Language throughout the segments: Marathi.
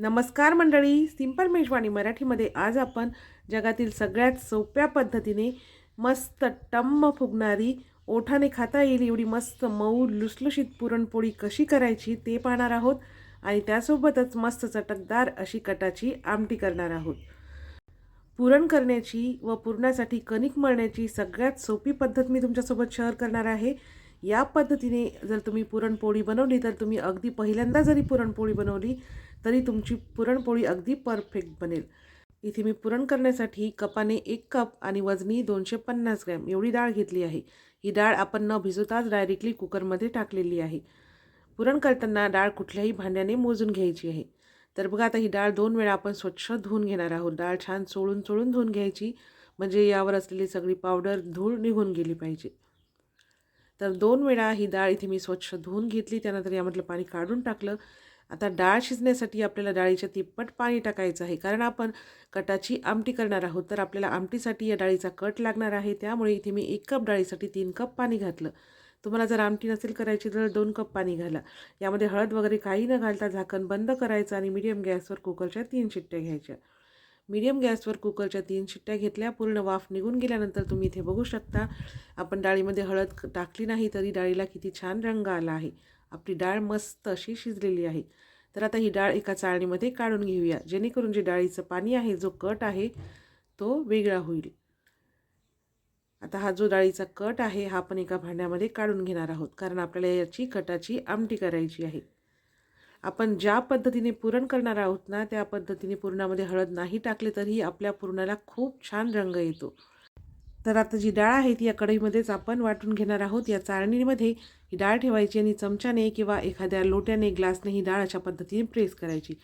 नमस्कार मंडळी सिंपल मेजवानी मराठीमध्ये आज आपण जगातील सगळ्यात सोप्या पद्धतीने मस्त टम्म फुगणारी ओठाने खाता येईल एवढी मस्त मऊ लुसलुशीत पुरणपोळी कशी करायची ते पाहणार आहोत आणि त्यासोबतच मस्त चटकदार अशी कटाची आमटी करणार आहोत. पुरण करण्याची व पुरणासाठी कणिक मळण्याची सगळ्यात सोपी पद्धत मी तुमच्यासोबत शेअर करणार आहे. या पद्धतीने जर तुम्ही पुरणपोळी बनवली तर तुम्ही अगदी पहिल्यांदा जरी पुरणपोळी बनवली तरी तुमची पुरणपोळी अगदी परफेक्ट बनेल. इथे मी पुरण करण्यासाठी कपाने एक कप आणि वजनी दोनशे पन्नास ग्रॅम एवढी डाळ घेतली आहे. ही डाळ आपण न भिजवताच डायरेक्टली कुकरमध्ये टाकलेली आहे. पुरण करताना डाळ कुठल्याही भांड्याने मोजून घ्यायची आहे. तर बघा आता ही डाळ दोन वेळा आपण स्वच्छ धुवून घेणार आहोत. डाळ छान चोळून चोळून धुवून घ्यायची. म्हणजे यावर असलेली सगळी पावडर धूळ निघून गेली पाहिजे. तर दोन वेळा ही डाळ इथे मी स्वच्छ धुवून घेतली. त्यानंतर यामधलं पाणी काढून टाकलं. आता डाळ शिजण्यासाठी आपल्याला डाळीच्या तिप्पट पाणी टाकायचं आहे. कारण आपण कटाची आमटी करणार आहोत तर आपल्याला आमटीसाठी या डाळीचा कट लागणार आहे. त्यामुळे इथे मी एक कप डाळीसाठी तीन कप पाणी घातलं. तुम्हाला जर आमटी नसेल करायची तर दोन कप पाणी घाला. यामध्ये हळद वगैरे काही न घालता झाकण बंद करायचं आणि मिडियम गॅसवर कुकरच्या तीन शिट्ट्या घ्यायच्या. मीडियम गॅसवर कुकरच्या तीन शिट्ट्या घेतल्या पूर्ण वाफ निघून गेल्यानंतर तुम्ही इथे बघू शकता आपण डाळीमध्ये हळद टाकली नाही तरी डाळीला किती छान रंग आला आहे. आपली डाळ मस्त अशी शिजलेली आहे. तर आता ही डाळ एका चाळणीमध्ये काढून घेऊया. जेणेकरून जे डाळीचं पाणी आहे जो कट आहे तो वेगळा होईल. आता हा जो डाळीचा कट आहे हा आपण एका भांड्यामध्ये काढून घेणार आहोत. कारण आपल्याला याची कटाची आमटी करायची आहे. आपण ज्या पद्धतीने पुरण करणार आहोत ना त्या पद्धतीने पुरणामध्ये हळद नाही टाकले तरीही आपल्या पुरणाला खूप छान रंग येतो. तर आता जी डाळ आहे ती या कढईमध्येच आपण वाटून घेणार आहोत. या चाळणीमध्ये ही डाळ ठेवायची आणि चमच्याने किंवा एखाद्या लोट्याने ग्लासने ही डाळ अशा पद्धतीने प्रेस करायची.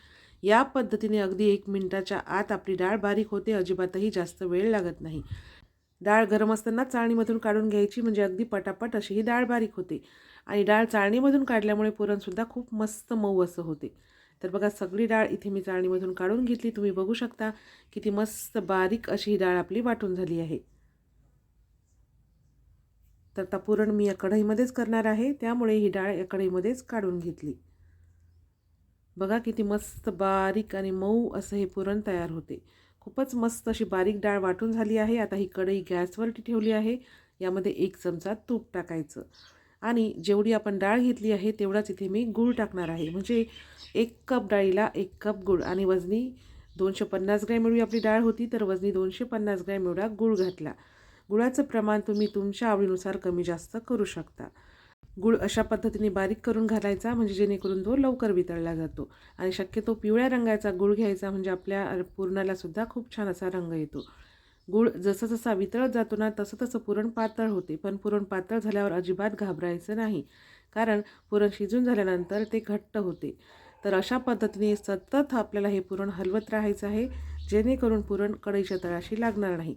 या पद्धतीने अगदी एक मिनिटाच्या आत आपली डाळ बारीक होते. अजिबातही जास्त वेळ लागत नाही. डाळ गरम असताना चाळणीमधून काढून घ्यायची म्हणजे अगदी पटापट अशी ही डाळ बारीक होते. आणि डाळ चाळणीमधून काढल्यामुळे पुरणसुद्धा खूप मस्त मऊ असं होते. तर बघा सगळी डाळ इथे मी चाळणीमधून काढून घेतली. तुम्ही बघू शकता किती मस्त बारीक अशी ही डाळ आपली वाटून झाली आहे. तर आता पुरण मी या कढईमध्येच करणार आहे. त्यामुळे ही डाळ या कढईमध्येच काढून घेतली. बघा किती मस्त बारीक आणि मऊ असं हे पुरण तयार होते. खूपच मस्त अशी बारीक डाळ वाटून झाली आहे. आता ही कढई गॅसवरती ठेवली आहे. यामध्ये एक चमचा तूप टाकायचं. आणि जेवढी आपण डाळ घेतली आहे तेवढाच इथे मी गूळ टाकणार आहे. म्हणजे एक कप डाळीला एक कप गूळ आणि वजनी दोनशे पन्नास ग्रॅम एवढी आपली डाळ होती तर वजनी दोनशे पन्नास ग्रॅम एवढा गूळ घातला. गुळाचं प्रमाण तुम्ही तुमच्या आवडीनुसार कमी जास्त करू शकता. गुळ अशा पद्धतीने बारीक करून घालायचा म्हणजे जेणेकरून तो लवकर वितळला जातो. आणि शक्यतो पिवळ्या रंगाचा गुळ घ्यायचा म्हणजे आपल्या पुरणालासुद्धा खूप छान असा रंग येतो. गुळ जसं जसा वितळत जातो ना तसं तसं पुरण पातळ होते पण पुरण पातळ झाल्यावर अजिबात घाबरायचं नाही. कारण पुरण शिजून झाल्यानंतर ते घट्ट होते. तर अशा पद्धतीने सतत आपल्याला हे पुरण हलवत राहायचं आहे जेणेकरून पुरण कढईच्या तळाशी लागणार नाही.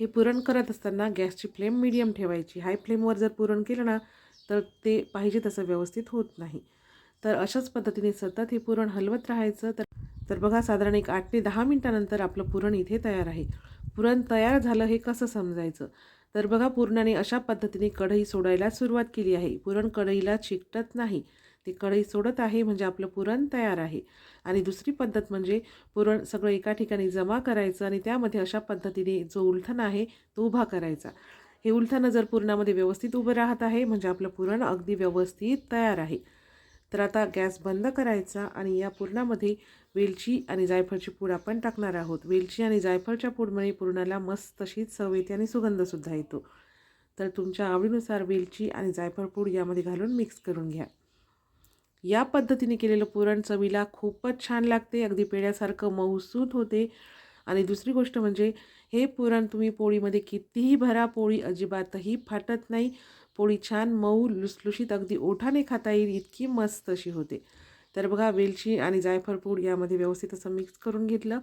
हे पुरण करत असताना गॅसची फ्लेम मिडियम ठेवायची. हाय फ्लेमवर जर पुरण केलं ना तर ते पाहिजे तसं व्यवस्थित होत नाही. तर अशाच पद्धतीने सतत हे पुरण हलवत राहायचं. तर तर बघा साधारण एक आठ ते दहा मिनटानंतर आपलं पुरण इथे तयार आहे. पुरण तयार झालं हे कसं समजायचं? तर बघा पुरणाने अशा पद्धतीने कढई सोडायला सुरुवात केली आहे. पुरण कढईला चिकटत नाही. ते कढई सोडत आहे म्हणजे आपलं पुरण तयार आहे. आणि दुसरी पद्धत म्हणजे पुरण सगळं एका ठिकाणी जमा करायचं आणि त्यामध्ये अशा पद्धतीने जो उलथण आहे तो उभा करायचा. हे उलथणं जर पुरणामध्ये व्यवस्थित उभं राहत आहे म्हणजे आपलं पुरण अगदी व्यवस्थित तयार आहे. तर आता गॅस बंद करायचा आणि या पुरणामध्ये वेलची आणि जायफळची पूड आपण टाकणार आहोत. वेलची आणि जायफळच्या पूडमुळे पुरणाला मस्त अशी चव येते आणि सुगंधसुद्धा येतो. तर तुमच्या आवडीनुसार वेलची आणि जायफळ पूड यामध्ये घालून मिक्स करून घ्या. या पद्धतीने केलेलं पुरण चवीला खूपच छान लागते. अगदी पेड्यासारखं मऊसूत होते. आणि दुसरी गोष्ट म्हणजे हे पुरण तुम्ही पोळीमध्ये कितीही भरा पोळी अजिबातही फाटत नाही. पोळी छान मऊ लुसलुशीत अगदी ओठाने खाता येईल इतकी मस्त अशी होते. तर बघा वेलची आणि जायफळ पूड यामध्ये व्यवस्थित असं मिक्स करून घेतलं.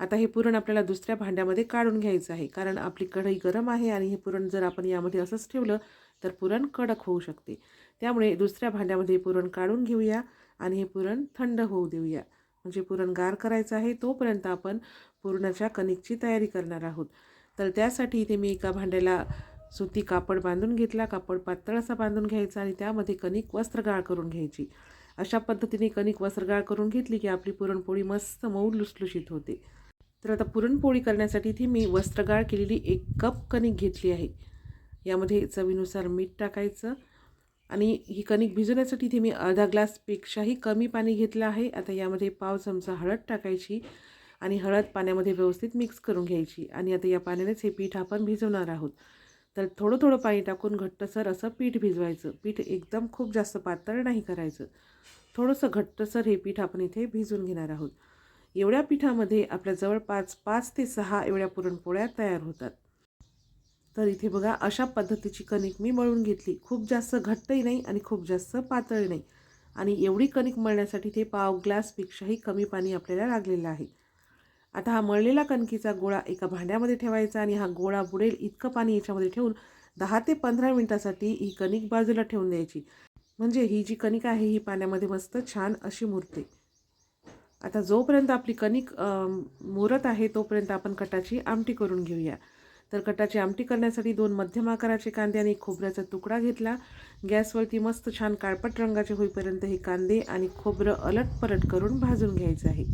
आता हे पुरण आपल्याला दुसऱ्या भांड्यामध्ये काढून घ्यायचं आहे. कारण आपली कढई गरम आहे आणि हे पुरण जर आपण यामध्ये असंच ठेवलं तर पुरण कडक होऊ शकते. त्यामुळे दुसऱ्या भांड्यामध्ये पुरण काढून घेऊया आणि हे पुरण थंड होऊ देऊया. म्हणजे पुरण गार करायचं आहे तोपर्यंत आपण पुरणाच्या कणिकची तयारी करणार आहोत. तर त्यासाठी इथे मी एका भांड्याला सुती कापड बांधून घेतला. कापड पातळ असा बांधून घ्यायचा आणि त्यामध्ये कणिक वस्त्र गाळ करून घ्यायची. अशा पद्धतीने कणिक वस्त्रगाळ करून घेतली की आपली पुरणपोळी मस्त मऊ लुसलुशीत होते. तर आता पुरणपोळी करण्यासाठी इथे मी वस्त्रगाळ केलेली एक कप कणिक घेतली आहे. यामध्ये चवीनुसार मीठ टाकायचं. आणि ही कणिक भिजवण्यासाठी इथे मी अर्धा ग्लासपेक्षाही कमी पाणी घेतलं आहे. आता यामध्ये पाव चमचा हळद टाकायची आणि हळद पाण्यामध्ये व्यवस्थित मिक्स करून घ्यायची. आणि आता या पाण्यानेच हे पीठ आपण भिजवणार आहोत. तर थोडं थोडं पाणी टाकून घट्टसर असं पीठ भिजवायचं. पीठ एकदम खूप जास्त पातळ नाही करायचं. थोडंसं घट्टसर हे पीठ आपण इथे भिजून घेणार आहोत. एवढ्या पिठामध्ये आपल्या जवळपास पाच ते सहा एवढ्या पुरणपोळ्या तयार होतात. तर इथे बघा अशा पद्धतीची कणिक मी मळून घेतली. खूप जास्त घट्टही नाही आणि खूप जास्त पातळही नाही. आणि एवढी कणिक मळण्यासाठी ते पाव ग्लासपेक्षाही कमी पाणी आपल्याला लागलेलं आहे. आता हा मळलेला कणकीचा गोळा एका भांड्यामध्ये ठेवायचा आणि हा गोळा बुडेल इतकं पाणी याच्यामध्ये ठेवून दहा ते पंधरा मिनटासाठी ही कणिक बाजूला ठेवून द्यायची. म्हणजे ही जी कणिक आहे ही पाण्यामध्ये मस्त छान अशी मुरते. आता जोपर्यंत आपली कणिक मुरत आहे तोपर्यंत आपण कटाची आमटी करून घेऊया. तर कटाची आमटी करण्यासाठी दोन मध्यम आकाराचे कांदे आणि खोबऱ्याचा तुकडा घेतला. गॅसवरती मस्त छान काळपट रंगाचे होईपर्यंत हे कांदे आणि खोबरं अलट पलट करून भाजून घ्यायचं आहे.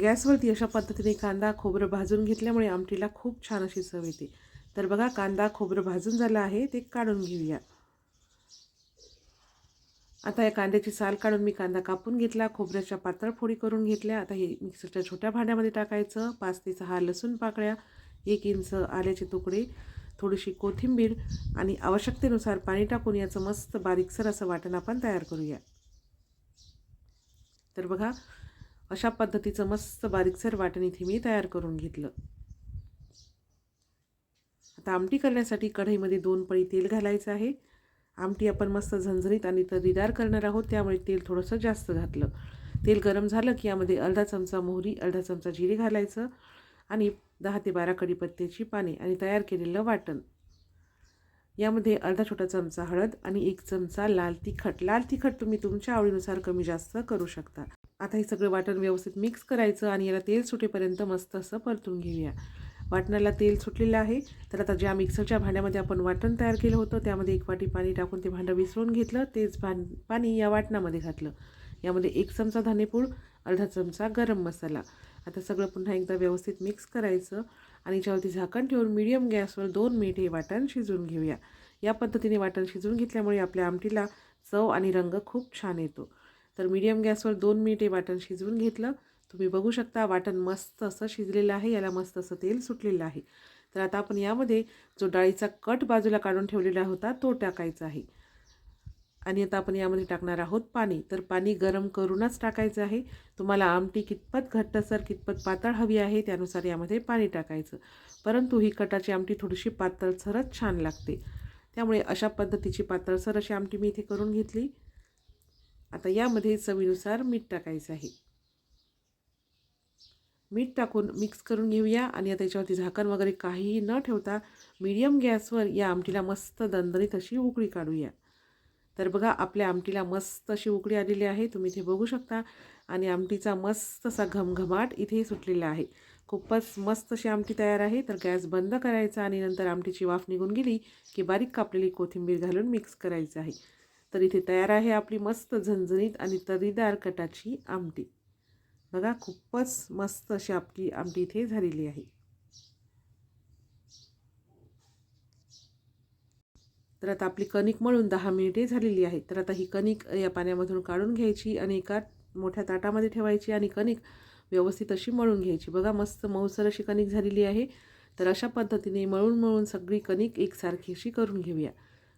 गॅसवरती अशा पद्धतीने कांदा खोबरं भाजून घेतल्यामुळे आमटीला खूप छान अशी चव येते. तर बघा कांदा खोबरं भाजून झालं आहे ते काढून घेऊया. आता या कांद्याची साल काढून मी कांदा कापून घेतला खोबऱ्याच्या पातळ फोडी करून घेतल्या. आता हे मिक्सरच्या छोट्या भांड्यामध्ये टाकायचं. पाच ते सहा लसूण पाकळ्या एक इंच आल्याचे तुकडे थोडीशी कोथिंबीर आणि आवश्यकतेनुसार पाणी टाकून याचं मस्त बारीकसर असं वाटण आपण तयार करूया. तर बघा अशा पद्धतीचं मस्त बारीकसर वाटण इथे मी तयार करून घेतलं. आता आमटी करण्यासाठी कढईमध्ये दोन पळी तेल घालायचं आहे. आमटी आपण मस्त झणझणीत आणि तर्रीदार करणार आहोत. त्यामुळे तेल थोडंसं जास्त घातलं. तेल गरम झालं की यामध्ये अर्धा चमचा मोहरी अर्धा चमचा जिरे घालायचं आणि दहा ते बारा कडीपत्त्याची पाने आणि तयार केलेलं वाटण. यामध्ये अर्धा छोटा चमचा हळद आणि एक चमचा लाल तिखट. लाल तिखट तुम्ही तुमच्या आवडीनुसार कमी जास्त करू शकता. आता हे सगळं वाटण व्यवस्थित मिक्स करायचं आणि याला तेल सुटेपर्यंत मस्त असं परतून घेऊया. वाटणाला तेल सुटलेलं आहे. तर आता ज्या मिक्सरच्या भांड्यामध्ये आपण वाटण तयार केलं होतं त्यामध्ये एक वाटी पाणी टाकून ते भांडं विसरून घेतलं तेच भां पाणी या वाटणामध्ये घातलं. यामध्ये एक चमचा धानेपूड अर्धा चमचा गरम मसाला. आता सगळं पुन्हा एकदा व्यवस्थित मिक्स करायचं आणि याच्यावरती झाकण ठेवून मिडियम गॅसवर दोन मिनिट हे वाटण शिजवून घेऊया. या पद्धतीने वाटण शिजवून घेतल्यामुळे आपल्या आमटीला चव आणि रंग खूप छान येतो. तर मीडियम गॅसवर दोन मिनिटे वाटण शिजवून घेतलं. तुम्ही बघू शकता वाटण मस्त असं शिजलेलं आहे याला मस्त असं तेल सुटलेलं आहे. तर आता आपण यामध्ये जो डाळीचा कट बाजूला काढून ठेवलेला होता तो टाकायचा आहे. आणि आता आपण यामध्ये टाकणार आहोत पाणी. तर पाणी गरम करूनच टाकायचं आहे. तुम्हाला आमटी कितपत घट्टसर कितपत पातळ हवी आहे त्यानुसार यामध्ये पाणी टाकायचं. परंतु ही कटाची आमटी थोडीशी पातळसरच छान लागते. त्यामुळे अशा पद्धतीची पातळसर अशी आमटी मी इथे करून घेतली. आता यामध्ये चवीनुसार मीठ टाकायचं आहे. मीठ टाकून मिक्स करून घेऊया आणि त्याच्यावरती झाकण वगैरे काहीही न ठेवता मीडियम गॅसवर या आमटीला मस्त दणदणीत अशी उकळी काढूया. तर बघा आपल्या आमटीला मस्त अशी उकळी आलेली आहे. तुम्ही इथे बघू शकता. आणि आमटीचा मस्त असा घमघमाट इथे सुटलेला आहे. खूपच मस्त अशी आमटी तयार आहे. तर गॅस बंद करायचा आणि नंतर आमटीची वाफ निघून गेली की बारीक कापलेली कोथिंबीर घालून मिक्स करायचं आहे. तर इथे तयार आहे आपली मस्त झणझणीत आणि तरीदार कटाची आमटी. बघा खूपच मस्त अशी आपली आमटी इथे झालेली आहे. तर आता आपली कणिक मळून दहा मिनिटे झालेली आहे. तर आता ही कणिक या पाण्यामधून काढून घ्यायची आणि एका मोठ्या ताटामध्ये ठेवायची आणि कणिक व्यवस्थित अशी मळून घ्यायची. बघा मस्त मऊसर अशी कणिक झालेली आहे. तर अशा पद्धतीने मळून मळून सगळी कणिक एकसारखी अशी करून घेऊया.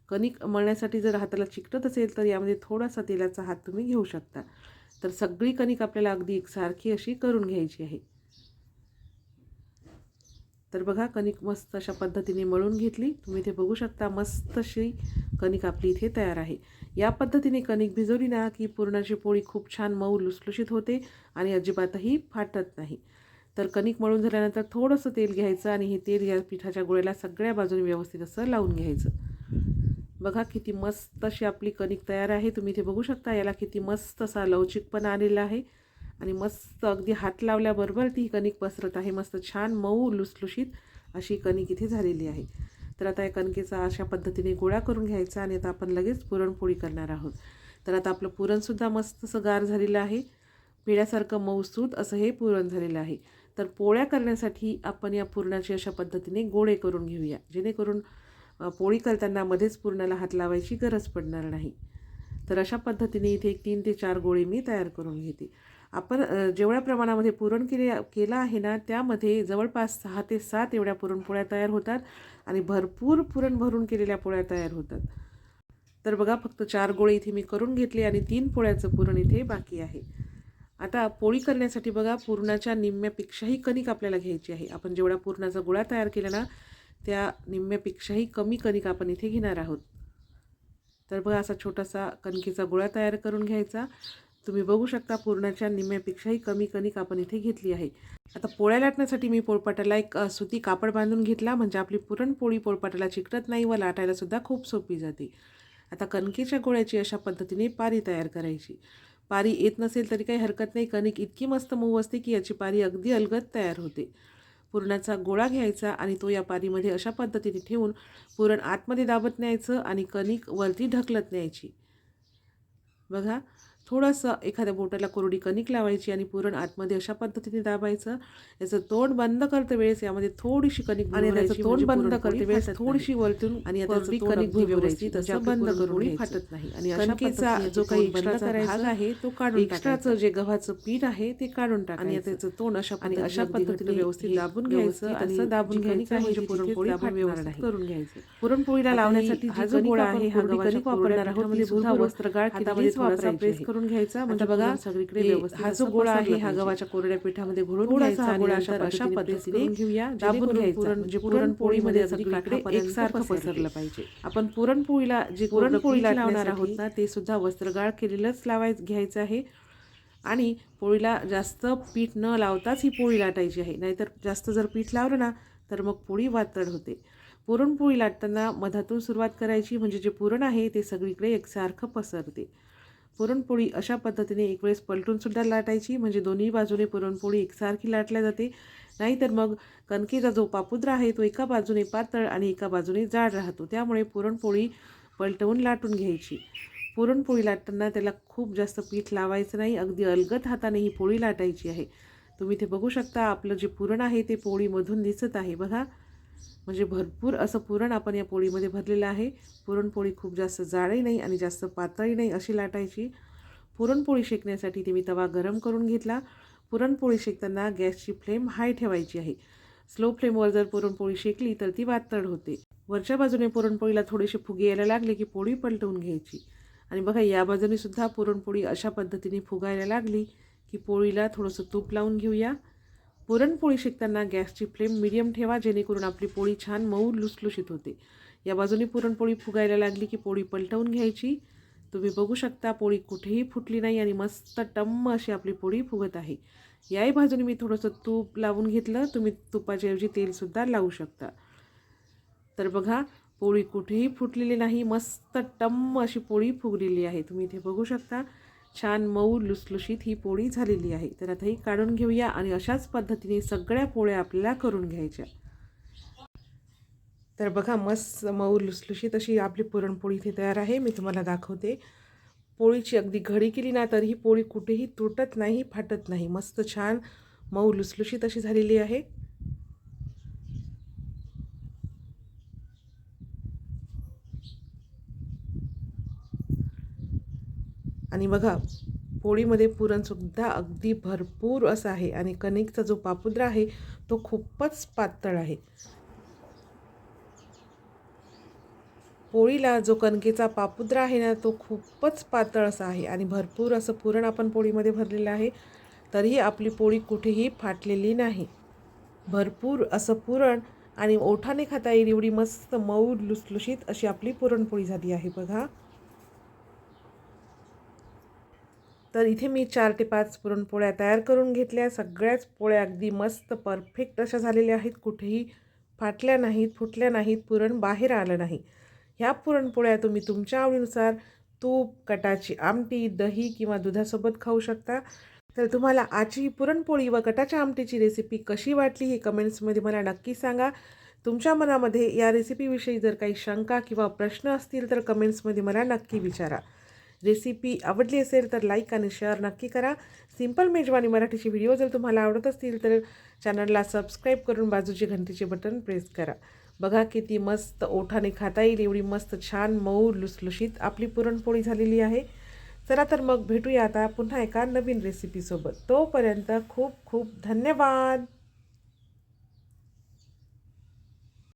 कणिक मळण्यासाठी जर हाताला चिकटत असेल तर यामध्ये थोडासा तेलाचा हात तुम्ही घेऊ शकता. तर सगळी कणिक आपल्याला अगदी एकसारखी अशी करून घ्यायची आहे. तर बघा कणिक मस्त अशा पद्धतीने मळून घेतली. तुम्ही इथे बघू शकता मस्त अशी कणिक आपली इथे तयार आहे. या पद्धतीने कणिक भिजवली ना की पुरणाची पोळी खूप छान मऊ लुसलुशीत होते आणि अजिबातही फाटत नाही. तर कणिक मळून झाल्यानंतर थोडंसं तेल घ्यायचं आणि हे तेल या पिठाच्या गोळ्याला सगळ्या बाजूने व्यवस्थित असं लावून घ्यायचं. बघा किती मस्त अशी आपली कणिक तयार आहे. तुम्ही इथे बघू शकता याला किती मस्त असा लवचिकपणा आलेला आहे. आणि मस्त अगदी हात लावल्याबरोबर ती कणिक पसरत आहे. मस्त छान मऊ लुसलुशीत अशी कणिक इथे झालेली आहे. तर आता या कणकेचा अशा पद्धतीने गोळा करून घ्यायचा आणि आता आपण लगेच पुरणपोळी करणार आहोत. तर आता आपलं पुरणसुद्धा मस्त असं गार झालेलं आहे. पिढ्यासारखं मऊसूत असं हे पुरण झालेलं आहे. तर पोळ्या करण्यासाठी आपण या पुरणाची अशा पद्धतीने गोळे करून घेऊया. जेणेकरून पोळी करताना मध्येच पुरणाला हात लावायची गरज पडणार नाही. तर अशा पद्धतीने इथे एक तीन ते चार गोळे मी तयार करून घेते. आपण जेवढ्या प्रमाणामध्ये पुरण केले केलं आहे ना त्यामध्ये जवळपास सहा ते सात एवढ्या पुरणपोळ्या तयार होतात आणि भरपूर पुरण भरून केलेल्या पोळ्या तयार होतात. तर बघा फक्त चार गोळे इथे मी करून घेतले आणि तीन पोळ्याचं पुरण इथे बाकी आहे. आता पोळी करण्यासाठी बघा पुरणाच्या निम्म्यापेक्षाही कणिक आपल्याला घ्यायची आहे. आपण जेवढा पुरणाचा गोळा तयार केला ना त्या निम्म्यापेक्षाही कमी कणिक आपण इथे घेणार आहोत. तर बघा असा छोटासा कणकेचा गोळा तयार करून घ्यायचा. तुम्ही बघू शकता पुरणाच्या निम्म्यापेक्षाही कमी कणिक आपण इथे घेतली आहे. आता पोळ्या लाटण्यासाठी मी पोळपाटाला एक सुती कापड बांधून घेतला. म्हणजे आपली पुरणपोळी पोळपाटाला चिकटत नाही व लाटायला सुद्धा खूप सोपी जाते. आता कणकेच्या गोळ्याची अशा पद्धतीने पारी तयार करायची. पारी येत नसेल तरी काही हरकत नाही. कणिक इतकी मस्त मऊ असते की याची पारी अगदी अलगद तयार होते. पुरणाचा गोळा घ्यायचा आणि तो या पारीमध्ये अशा पद्धतीने ठेवून पुरण आतमध्ये दाबत न्यायचं आणि कणिक वरती ढकलत न्यायची. बघा थोडंसं एखाद्या बोटाला कोरडी कणिक लावायची आणि पुरण आतमध्ये अशा पद्धतीने दाबायचं. याचं तोंड बंद करते वेळेस यामध्ये थोडीशी कणिक आणि त्याचं तोंड बंद करते वेळेस थोडीशी वरतून आणि कणिक व्यवस्थित असं बंद करून फाटत नाही. आणि कणकेचा जो काही एक्स्ट्राचा भाग आहे तो काढून एक्स्ट्राचं जे गव्हाचं पीठ आहे ते काढून टाकायचं. आणि त्याचं तोंड अशा आणि अशा पद्धतीने व्यवस्थित दाबून घ्यायचं. आणि दाबून घ्यायचं म्हणजे पुरणपोळी व्यवस्थित करून घ्यायचं. पुरणपोळीला लावण्यासाठी हा जो गोळा आहे हा कणिक वापरणार आहोत म्हणजे वस्त्रगाळ हातामध्ये प्रेस करून घ्यायचा. म्हणजे बघा सगळीकडे हा जो गोळा आहे हा गव्हाच्या कोरड्या पिठामध्ये घोळून घ्यायचा गोळा अशा पद्धतीने घेऊया दाबून घ्यायचा. म्हणजे पुरणपोळीमध्ये सगळीकडे एकसारखं पसरलं पाहिजे. आपण पुरणपोळीला जे पुरणपोळीला लावणार आहोत ना ते सुद्धा वस्त्रगाळ केलेलंच लावायचं घ्यायचं आहे. आणि पोळीला जास्त पीठ न लावताच ही पोळी लाटायची आहे. नाहीतर जास्त जर पीठ लावलं ना तर मग पोळी वातड होते. पुरणपोळी लाटताना मधातून सुरुवात करायची म्हणजे जे पुरण आहे ते सगळीकडे एकसारखं पसरते. पुरणपोळी अशा पद्धतीने एक वेळेस पलटूनसुद्धा लाटायची. म्हणजे दोन्ही बाजूने पुरणपोळी एकसारखी लाटल्या जाते. नाहीतर मग कणकेचा जो पापुद्र आहे तो एका बाजूने पातळ आणि एका बाजूने जाड राहतो. त्यामुळे पुरणपोळी पलटवून लाटून घ्यायची. पुरणपोळी लाटताना त्याला खूप जास्त पीठ लावायचं नाही. अगदी अलगद हाताने ही पोळी लाटायची आहे. तुम्ही ते बघू शकता आपलं जे पुरण आहे ते पोळीमधून दिसत आहे. बघा. म्हणजे भरपूर असं पुरण आपण या पोळीमध्ये भरलेलं आहे. पुरणपोळी खूप जास्त जाडही नाही आणि जास्त पातळही नाही अशी लाटायची. पुरणपोळी शेकण्यासाठी ते मी तवा गरम करून घेतला. पुरणपोळी शेकताना गॅसची फ्लेम हाय ठेवायची आहे. स्लो फ्लेमवर जर पुरणपोळी शेकली तर ती वातड होते. वरच्या बाजूने पुरणपोळीला थोडेसे फुगे यायला लागले की पोळी पलटवून घ्यायची. आणि बघा या बाजूने सुद्धा पुरणपोळी अशा पद्धतीने फुगायला लागली की पोळीला थोडंसं तूप लावून घेऊया. पुरणपोळी शिकताना गॅसची फ्लेम मिडियम ठेवा जेणेकरून आपली पोळी छान मऊ लुसलुशीत होते. या बाजूने पुरणपोळी फुगायला लागली की पोळी पलटवून घ्यायची. तुम्ही बघू शकता पोळी कुठेही फुटली नाही आणि मस्त टम्म अशी आपली पोळी फुगत आहे. याही बाजूने मी थोडंसं तूप लावून घेतलं. तुम्ही तुपाच्याऐवजी तेलसुद्धा लावू शकता. तर बघा पोळी कुठेही फुटलेली नाही मस्त टम्म अशी पोळी फुगलेली आहे. तुम्ही इथे बघू शकता छान मऊ लुसलुशीत ही पोळी झालेली आहे. तर आता ही काढून घेऊया आणि अशाच पद्धतीने सगळ्या पोळ्या आपल्याला करून घ्यायच्या. तर बघा मस्त मऊ लुसलुशीत अशी आपली पुरणपोळी इथे तयार आहे. मी तुम्हाला दाखवते. पोळीची अगदी घडी केली ना तर ही पोळी कुठेही तुटत नाही फाटत नाही. मस्त छान मऊ लुसलुशीत अशी झालेली आहे. आणि बघा पोळीमध्ये पुरणसुद्धा अगदी भरपूर असं आहे. आणि कणिकचा जो पापुद्रा आहे तो खूपच पातळ आहे. पोळीला जो कणकेचा पापुद्रा आहे ना तो खूपच पातळ असा आहे. आणि भरपूर असं पुरण आपण पोळीमध्ये भरलेलं आहे तरीही आपली पोळी कुठेही फाटलेली नाही. भरपूर असं पुरण आणि ओठाने खाता येईल एवढी मस्त मऊ लुसलुशीत अशी आपली पुरणपोळी झाली आहे बघा. तर इथे मी चार ते पाच पुरणपोळ्या तयार करून घेतल्या. सगळ्याच पोळ्या अगदी मस्त परफेक्ट अशा झालेल्या आहेत. कुठेही फाटल्या नाहीत फुटल्या नाहीत पुरण बाहेर आलं नाही. ह्या पुरणपोळ्या तुम्ही तुमच्या आवडीनुसार तूप कटाची आमटी दही किंवा दुधासोबत खाऊ शकता. तर तुम्हाला आजची ही पुरणपोळी व कटाच्या आमटीची रेसिपी कशी वाटली हे कमेंट्समध्ये मला नक्की सांगा. तुमच्या मनामध्ये या रेसिपीविषयी जर काही शंका किंवा प्रश्न असतील तर कमेंट्समध्ये मला नक्की विचारा. रेसिपी आवडली असेल तर लाईक आणि शेअर नक्की करा. सिंपल मेजवानी मराठीचे व्हिडिओ जर तुम्हाला आवडत असतील तर चॅनलला सबस्क्राईब करून बाजूचे घंटीचे बटन प्रेस करा. बघा किती मस्त ओठाने खाता येईल एवढी मस्त छान मऊ लुसलुशीत आपली पुरणपोळी झालेली आहे. चला तर मग भेटूया आता पुन्हा एका नवीन रेसिपीसोबत तोपर्यंत खूप खूप धन्यवाद.